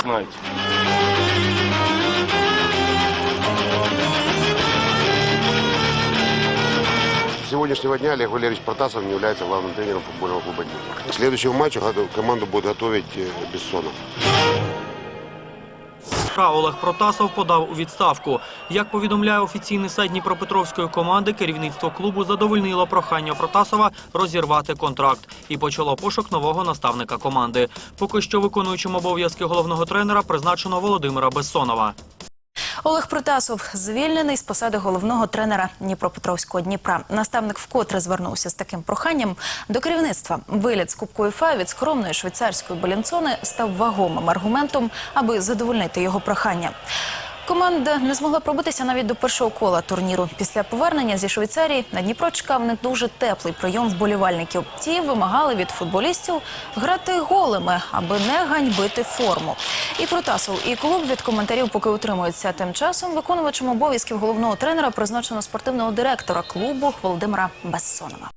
знаете. С сегодняшнего дня Олег Валерьевич Протасов не является главным тренером футбольного клуба «Динамо». К следующему матчу команду будет готовить э, Бессонов. Ка Олег Протасов подав у відставку. Як повідомляє офіційний сайт Дніпропетровської команди, керівництво клубу задовольнило прохання Протасова розірвати контракт і почало пошук нового наставника команди. Поки що виконуючим обов'язки головного тренера призначено Володимира Бессонова. Олег Протасов звільнений з посади головного тренера Дніпропетровського Дніпра. Наставник вкотре звернувся з таким проханням до керівництва. Виліт з Кубку УЄФА від скромної швейцарської Белінцони став вагомим аргументом, аби задовольнити його прохання. Команда не змогла пробитися навіть до першого кола турніру. Після повернення зі Швейцарії на Дніпро чекав не дуже теплий прийом вболівальників. Ті вимагали від футболістів грати голими, аби не ганьбити форму. І Протасов, і клуб від коментарів поки утримуються. Тим часом виконувачем обов'язків головного тренера призначено спортивного директора клубу Володимира Бессонова.